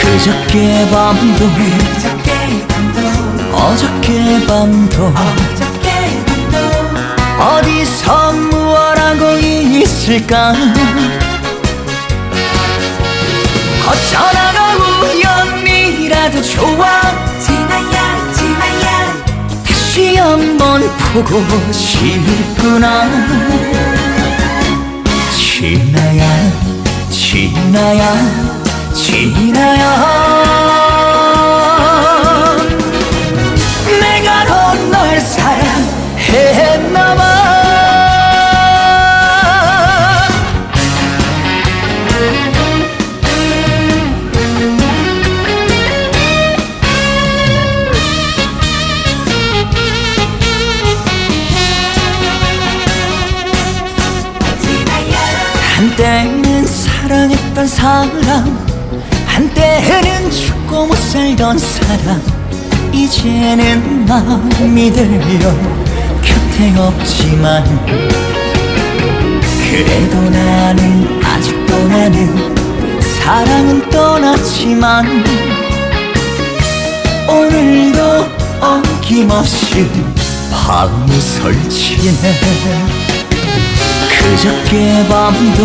그저께 밤도 어저께 밤도 어디서 무엇하고 있을까? 어쩌다가 우연이라도 좋아? 지나야 지나야. 다시 한번 보고 싶구나. 지나야 지나야 지나야 내가 넌널 사랑했나봐 한때는 사랑했던 사람 한때는 죽고 못 살던 사람 이제는 마음이 들려 곁에 없지만. 그래도 나는 아직도 나는 사랑은 떠났지만 오늘도 어김없이 밤이 설치네. 그저께 밤도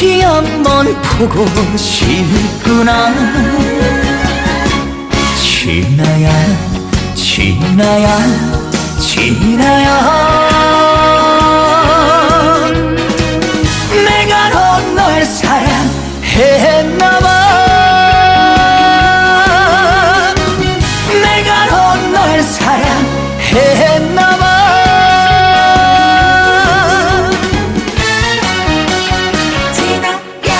다시 한번 보고 싶구나. 지나야 지나야 지나야